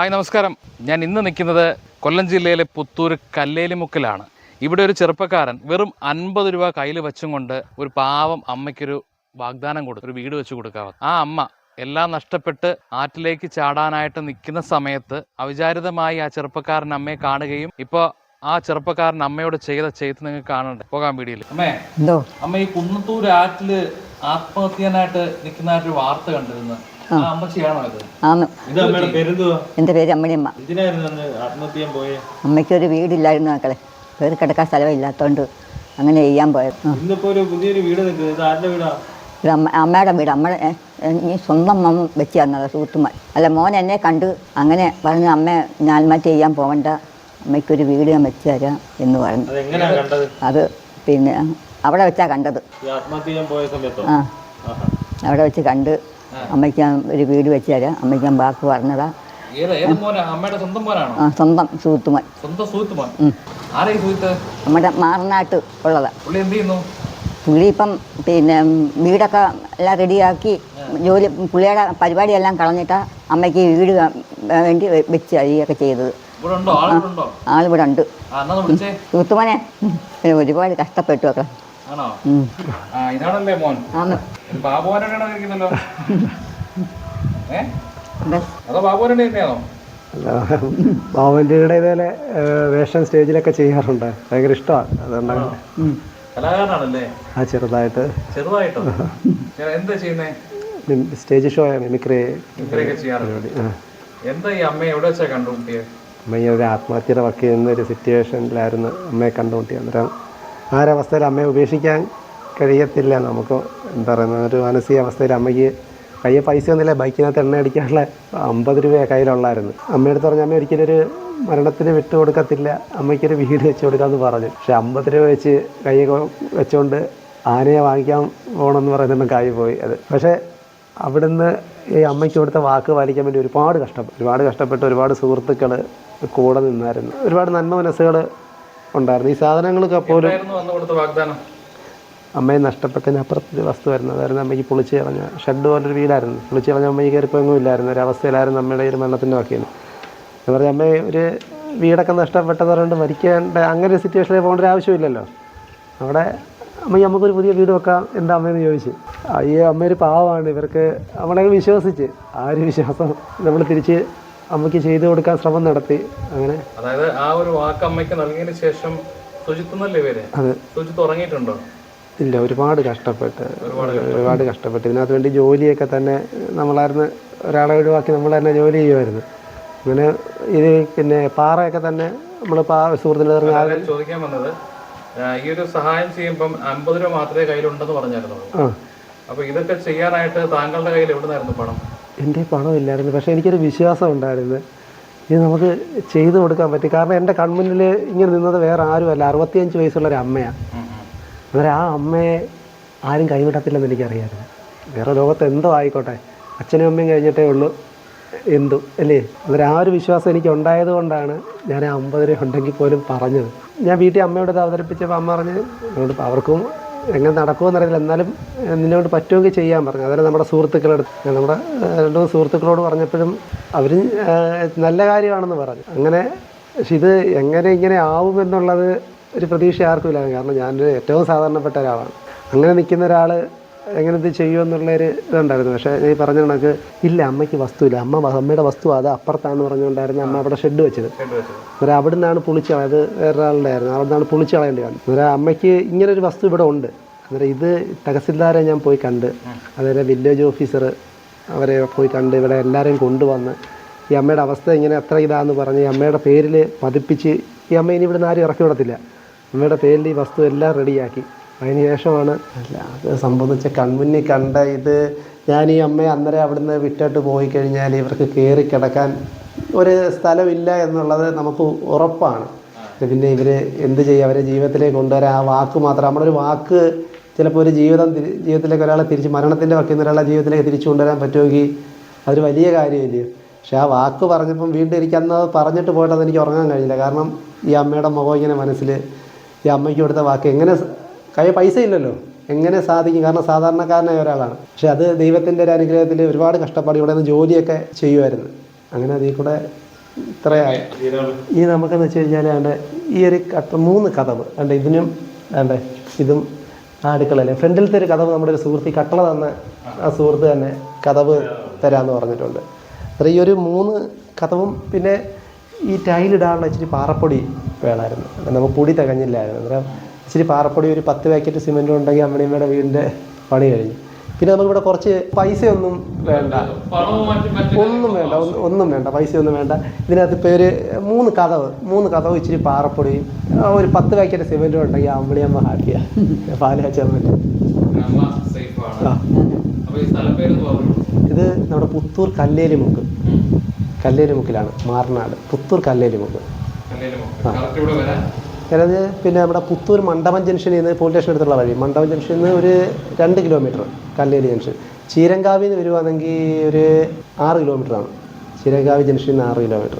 Hi നമസ്കാരം. ഞാൻ ഇന്ന് നിൽക്കുന്നത് കൊല്ലം ജില്ലയിലെ പുത്തൂർ കല്ലേലിമുക്കിലാണ്. ഇവിടെ ഒരു ചെറുപ്പക്കാരൻ വെറും അൻപത് രൂപ കയ്യിൽ വെച്ചും കൊണ്ട് ഒരു പാവം അമ്മയ്ക്കൊരു വാഗ്ദാനം കൊടുത്തു ഒരു വീട് വെച്ച് കൊടുക്കാവ ആ അമ്മ എല്ലാം നഷ്ടപ്പെട്ട് ആറ്റിലേക്ക് ചാടാനായിട്ട് നിൽക്കുന്ന സമയത്ത് അവിചാരിതമായി ആ ചെറുപ്പക്കാരൻ അമ്മയെ കാണുകയും ഇപ്പോൾ ആ ചെറുപ്പക്കാരൻ അമ്മയോട് ചെയ്ത ചെയ്ത് നിങ്ങൾക്ക് കാണണ്ടേ പോകാൻ വീടിയിൽ അമ്മേ അമ്മ ഈ കുന്നത്തൂർ ആറ്റിൽ ആത്മഹത്യനായിട്ട് നിൽക്കുന്നതായിട്ടൊരു വാർത്ത കണ്ടിരുന്നു. ആന്ന് എന്റെ പേര് അമ്മണിയമ്മ. അമ്മയ്ക്കൊരു വീടില്ലായിരുന്നു മക്കളെ. വേറെ കിടക്കാൻ സ്ഥലമില്ലാത്തതുകൊണ്ട് അങ്ങനെ ചെയ്യാൻ പോയത്. ഇത് അമ്മ അമ്മയുടെ വീട്. അമ്മ ഈ സ്വന്തം മമ്മ വെച്ച് തന്നത് സുഹൃത്തുമാർ അല്ല മോൻ എന്നെ കണ്ട് അങ്ങനെ പറഞ്ഞു അമ്മ ആത്മഹത്യ ചെയ്യാൻ പോകണ്ട അമ്മയ്ക്കൊരു വീട് ഞാൻ വെച്ച് തരാം എന്ന് പറഞ്ഞു. അത് എങ്ങനെയാ കണ്ടത്? അത് പിന്നെ അവിടെ വെച്ചാ കണ്ടത്. ഈ പോയ സമയത്തോ? ആ. അവിടെ വെച്ച് കണ്ട് അമ്മയ്ക്ക് ഞാൻ ഒരു വീട് വെച്ച് തരാം അമ്മയ്ക്ക് ഞാൻ വാക്ക് പറഞ്ഞതാ. ആ സ്വന്തം സൂത്തുമാൻ സ്വന്തം സുഹൃത്ത് മോൻ ആരാ ഈ സുഹൃത്ത്? നമ്മുടെ മാറനാട്ട് ഉള്ളതാ. പുള്ളി ഇപ്പം പിന്നെ വീടൊക്കെ എല്ലാം റെഡിയാക്കി ജോലി പുള്ളിയുടെ പരിപാടിയെല്ലാം കളഞ്ഞിട്ടാ അമ്മയ്ക്ക് വീട് വേണ്ടി വെച്ച് അഴിയൊക്കെ ചെയ്തത്. ആളിവിടെ ഉണ്ടോ? തൂത്തുമനെ ഒരുപാട് കഷ്ടപ്പെട്ടു ഒക്കെ ആണോ. ആ ഇതാണല്ലേ മോൻ? ബാബുവാനാണോ ഇരിക്കുന്നല്ലോ ഏ. അതോ. ബാബുവാനാണ് തന്നെയാണോ? ബാവന്റെ ഇതേപോലെ വേഷം സ്റ്റേജിലൊക്കെ ചെയ്യാറുണ്ട്. ഭയങ്കര ഇഷ്ടമാണ്. അതുകൊണ്ടാണ്. കലാകാരനാണല്ലേ? ആ ചെറുതായിട്ട്. ചെറുതായിട്ടോ? എന്താ ചെയ്യുന്നേ? സ്റ്റേജ് ഷോ മിമിക്രി മിമിക്രി ചെയ്യാറുണ്ട് എന്താ ഈ അമ്മയെ എവിടെ വെച്ചാ കണ്ടുമുട്ടിയത് അമ്മ ഈ ഒരു ആത്മഹത്യയുടെ വർക്ക് ചെയ്യുന്ന ഒരു സിറ്റുവേഷനിലായിരുന്നു അമ്മയെ കണ്ടുമുട്ടി അന്നേരം ആ ഒരു അവസ്ഥയിൽ അമ്മയെ ഉപേക്ഷിക്കാൻ കഴിയത്തില്ല നമുക്ക്. എന്താ പറയുന്നത്? ഒരു മാനസിക അവസ്ഥയിൽ അമ്മയ്ക്ക് കയ്യിൽ പൈസ ഒന്നുമില്ല. ബൈക്കിനകത്ത് എണ്ണ അടിക്കാനുള്ള അമ്പത് രൂപ കയ്യിലുള്ളായിരുന്നു. അമ്മയെടുത്ത് പറഞ്ഞ അമ്മ ഒരിക്കലും ഒരു മരണത്തിന് വിട്ടു കൊടുക്കത്തില്ല. അമ്മയ്ക്കൊരു വീട് വെച്ച് കൊടുക്കാമെന്ന് പറഞ്ഞു. പക്ഷെ അമ്പത് രൂപ വെച്ച് കൈ വെച്ചുകൊണ്ട് ആനയെ വാങ്ങിക്കാൻ പോകണമെന്ന് പറയുന്നത് കായി പോയി അത്. പക്ഷേ അവിടുന്ന് ഈ അമ്മയ്ക്ക് കൊടുത്ത വാക്ക് പാലിക്കാൻ വേണ്ടി ഒരുപാട് കഷ്ടപ്പെട്ടു. ഒരുപാട് കഷ്ടപ്പെട്ട് ഒരുപാട് സുഹൃത്തുക്കൾ കൂടെ നിന്നായിരുന്നു. ഒരുപാട് നന്മ മനസ്സുകൾ ഉണ്ടായിരുന്നു. ഈ സാധനങ്ങളൊക്കെ പോലും അമ്മയെ നഷ്ടപ്പെട്ടതിന് അപ്പുറത്തൊരു വസ്തു വരുന്നത് അതായിരുന്നു അമ്മയ്ക്ക് പൊളിച്ച് കളഞ്ഞ ഷെഡ് പോലൊരു വീടായിരുന്നു. പൊളിച്ച് കളഞ്ഞ അമ്മയ്ക്ക് കയറിപ്പോയെങ്കിലും ഇല്ലായിരുന്നു. ഒരു അവസ്ഥയിലായിരുന്നു അമ്മയുടെ ഒരു മരണത്തിന്റെ വക്കീൽ എന്ന് പറഞ്ഞാൽ അമ്മയെ ഒരു വീടൊക്കെ നഷ്ടപ്പെട്ടത് കൊണ്ട് മരിക്കേണ്ട അങ്ങനെ ഒരു സിറ്റുവേഷനിൽ പോകേണ്ട ഒരു ആവശ്യമില്ലല്ലോ. അവിടെ അമ്മ നമുക്കൊരു പുതിയ വീട് വെക്കാം എന്താ അമ്മയെന്ന് ചോദിച്ചു. അയ്യോ അമ്മ ഒരു പാവമാണ്. ഇവർക്ക് നമ്മളെ വിശ്വസിച്ച്. ആ ഒരു വിശ്വാസം നമ്മൾ തിരിച്ച് അമ്മയ്ക്ക് ചെയ്തു കൊടുക്കാൻ ശ്രമം നടത്തി. അങ്ങനെ. അതായത് ആ ഒരു വാക്ക് അമ്മയ്ക്ക് നൽകിയതിന് ശേഷം സുജിത്ത് എന്നല്ലേ പേര്? അത്. സുജിത്ത് ഉറങ്ങിയിട്ടുണ്ടോ? ഇല്ല ഒരുപാട് കഷ്ടപ്പെട്ട്. ഒരുപാട് കഷ്ടപ്പെട്ട്. ഇതിനകത്ത് വേണ്ടി ജോലിയൊക്കെ തന്നെ നമ്മളായിരുന്നു ഒരാളെ ഒഴിവാക്കി നമ്മൾ തന്നെ ജോലി ചെയ്യുമായിരുന്നു. അങ്ങനെ ഇത് പിന്നെ പാറയൊക്കെ തന്നെ നമ്മൾ സുഹൃത്തിന്റെ ചോദിക്കാൻ വന്നത് ഈ ഒരു സഹായം ചെയ്യുമ്പം അമ്പത് രൂപ മാത്രമേ കയ്യിലുണ്ടെന്ന് പറഞ്ഞായിരുന്നു? അപ്പോൾ അപ്പൊ ഇതൊക്കെ ചെയ്യാനായിട്ട് താങ്കളുടെ കയ്യിൽ എവിടുന്നായിരുന്നു പണം? എന്റെ പണമില്ലായിരുന്നു പക്ഷേ എനിക്കൊരു വിശ്വാസം ഉണ്ടായിരുന്നു. ഇത് നമുക്ക് ചെയ്തു കൊടുക്കാൻ പറ്റും. കാരണം എന്റെ കൺമുന്നിൽ ഇങ്ങനെ നിന്നത് വേറെ ആരുമല്ല. അറുപത്തിയഞ്ച് വയസ്സുള്ള ഒരു അമ്മയാണ് അന്നേരം ആ അമ്മയെ ആരും കൈവിടത്തില്ലെന്ന് എനിക്കറിയായിരുന്നു. വേറെ ലോകത്ത് എന്തോ ആയിക്കോട്ടെ. അച്ഛനും അമ്മയും കഴിഞ്ഞിട്ടേ ഉള്ളൂ. എന്തു അല്ലേ? അന്നേരം ആ ഒരു വിശ്വാസം എനിക്ക് ഉണ്ടായത് കൊണ്ടാണ് ഞാൻ അമ്പത് രൂപ ഉണ്ടെങ്കിൽ പോലും പറഞ്ഞത്. ഞാൻ വീട്ടിൽ അമ്മയോട് അവതരിപ്പിച്ചപ്പോൾ അമ്മ പറഞ്ഞ് അതുകൊണ്ട് അവർക്കും എങ്ങനെ നടക്കുമെന്ന് അറിയില്ല എന്നാലും നിന്നോട് പറ്റുമെങ്കിൽ ചെയ്യാൻ പറഞ്ഞു. അതായത് നമ്മുടെ സുഹൃത്തുക്കളെടുത്ത് ഞാൻ നമ്മുടെ രണ്ടു മൂന്ന് സുഹൃത്തുക്കളോട് പറഞ്ഞപ്പോഴും അവർ നല്ല കാര്യമാണെന്ന് പറഞ്ഞു. അങ്ങനെ പക്ഷെ ഇത് എങ്ങനെ ഇങ്ങനെ ആവുമെന്നുള്ളത് ഒരു പ്രതീക്ഷ ആർക്കും ഇല്ലായിരുന്നു. കാരണം ഞാനൊരു ഏറ്റവും സാധാരണപ്പെട്ട ഒരാളാണ്. അങ്ങനെ നിൽക്കുന്ന ഒരാൾ എങ്ങനെ ഇത് ചെയ്യുമെന്നുള്ളൊരു ഇതുണ്ടായിരുന്നു. പക്ഷേ ഈ പറഞ്ഞ കണക്ക് ഇല്ല അമ്മയ്ക്ക് വസ്തുവില്ല. അമ്മ അമ്മയുടെ വസ്തു അത് അപ്പുറത്താണെന്ന് പറഞ്ഞുകൊണ്ടായിരുന്നു അമ്മ അവിടെ ഷെഡ് വെച്ചത്. ഷെഡ് വെച്ചത്. അന്നേരം അവിടെ നിന്നാണ് പൊളിച്ച് അത് വേറൊരാളുടെ ആയിരുന്നു. അവിടെ നിന്നാണ് പൊളിച്ച് കളയേണ്ടി വന്നത്. അന്നേരം അമ്മയ്ക്ക് ഇങ്ങനെ ഒരു വസ്തു ഇവിടെ ഉണ്ട്. അന്നേരം ഇത് തഹസിൽദാരെ ഞാൻ പോയി കണ്ട് അതുപോലെ വില്ലേജ് ഓഫീസർ അവരെ പോയി കണ്ട് ഇവിടെ എല്ലാവരെയും കൊണ്ടുവന്ന് ഈ അമ്മയുടെ അവസ്ഥ ഇങ്ങനെ എത്ര ഇതാന്ന് പറഞ്ഞ് ഈ അമ്മയുടെ പേരിൽ പതിപ്പിച്ച് ഈ അമ്മ ഇനി ഇവിടുന്ന് ആരും ഇറക്കി വിടത്തില്ല. അമ്മയുടെ പേരിൽ ഈ വസ്തു എല്ലാം റെഡിയാക്കി. അതിന് ശേഷമാണ് അല്ല അത് സംബന്ധിച്ച് കൺമുന്നിൽ കണ്ട ഇത് ഞാൻ ഈ അമ്മയെ അന്നേരം അവിടുന്ന് വിട്ടിട്ട് പോയി കഴിഞ്ഞാൽ ഇവർക്ക് കയറി കിടക്കാൻ ഒരു സ്ഥലമില്ല എന്നുള്ളത് നമുക്ക് ഉറപ്പാണ്. പിന്നെ ഇവർ എന്ത് ചെയ്യും? അവരെ ജീവിതത്തിലേക്ക് കൊണ്ടുവരാൻ ആ വാക്ക് മാത്രം. നമ്മളൊരു വാക്ക് ചിലപ്പോൾ ഒരു ജീവിതം ജീവിതത്തിലേക്ക് ഒരാളെ തിരിച്ച് മരണത്തിന്റെ വയ്ക്കുന്ന ഒരാളെ ജീവിതത്തിലേക്ക് തിരിച്ചു കൊണ്ടുവരാൻ പറ്റുമെങ്കിൽ അതൊരു വലിയ കാര്യമില്ലേ? പക്ഷെ ആ വാക്ക് പറഞ്ഞപ്പം വീണ്ടും എനിക്ക് അന്ന് അത് പറഞ്ഞിട്ട് പോയിട്ടത് എനിക്ക് ഉറങ്ങാൻ കഴിഞ്ഞില്ല. കാരണം ഈ അമ്മയുടെ മുഖം ഇങ്ങനെ മനസ്സിൽ ഈ അമ്മയ്ക്ക് കൊടുത്ത വാക്ക് എങ്ങനെ കയ്യിൽ പൈസ ഇല്ലല്ലോ. എങ്ങനെ സാധിക്കും? കാരണം സാധാരണക്കാരനായ ഒരാളാണ്. പക്ഷെ അത് ദൈവത്തിന്റെ ഒരു അനുഗ്രഹത്തിൽ ഒരുപാട് കഷ്ടപ്പാട് ഇവിടെ നിന്ന് ജോലിയൊക്കെ ചെയ്യുമായിരുന്നു. അങ്ങനെ അതിൽ കൂടെ ഇത്രയായി. ഈ നമുക്കെന്ന് വെച്ച് കഴിഞ്ഞാൽ അതിന്റെ ഈ ഒരു കട്ട മൂന്ന് കഥവ്. ആണ്ട് ഇതിനും ആണ്ട് ഇതും ആ അടുക്കളയിലെ. ഫ്രണ്ടിലത്തെ ഒരു കഥവ് നമ്മുടെ ഒരു സുഹൃത്ത് കട്ടള തന്ന ആ സുഹൃത്ത് തന്നെ കഥവ് തരാമെന്ന് പറഞ്ഞിട്ടുണ്ട്. അത്ര ഈ ഒരു മൂന്ന് കഥവും പിന്നെ ഈ ടൈലിടാനുള്ള ഇച്ചിരി പാറപ്പൊടി വേണമായിരുന്നു. നമുക്ക് പൊടി തികഞ്ഞില്ലായിരുന്നു. അന്നേരം ഇച്ചിരി പാറപ്പൊടി ഒരു പത്ത് പാക്കറ്റ് സിമെന്റും ഉണ്ടെങ്കിൽ അമ്മണിയമ്മയുടെ വീടിന്റെ പണി കഴിഞ്ഞു. പിന്നെ നമുക്കിവിടെ കുറച്ച് പൈസയൊന്നും വേണ്ട. ഒന്നും വേണ്ട ഒന്നും- വേണ്ട പൈസയൊന്നും വേണ്ട. ഇതിനകത്ത് ഇപ്പോൾ ഒരു മൂന്ന് കഥവ് മൂന്ന് കഥവ് ഇച്ചിരി പാറപ്പൊടിയും ഒരു പത്ത് പാക്കറ്റ് സിമെന്റും ഉണ്ടെങ്കിൽ അമ്പിളിയമ്മ ഹാപ്പിയാണ് പാൽ കാച്ചാൻ പറ്റും അമ്മ സേഫാണ് ആ അപ്പൊ ഈ സ്ഥലപ്പേര് പറഞ്ഞു ഇത് നമ്മുടെ പുത്തൂർ കല്ലേലിമുക്ക് കല്ലേലിമുക്കിലാണ് മാറനാട്. പുത്തൂർ കല്ലേലിമുക്ക് കറക്റ്റ് അതായത് പിന്നെ നമ്മുടെ പുത്തൂർ മണ്ഡപം ജംഗ്ഷനിൽ നിന്ന് പോലീസ് സ്റ്റേഷൻ അടുത്തുള്ള വഴി. മണ്ഡപം ജംഗ്ഷനിൽ നിന്ന് ഒരു രണ്ട് കിലോമീറ്റർ കല്ലേരി ജംഗ്ഷൻ. ചീരങ്കാവിൽ നിന്ന് വരുവാണെങ്കിൽ ഒരു ആറ് കിലോമീറ്ററാണ് ചീരങ്കാവ് ജംഗ്ഷനിൽ നിന്ന് ആറ് കിലോമീറ്റർ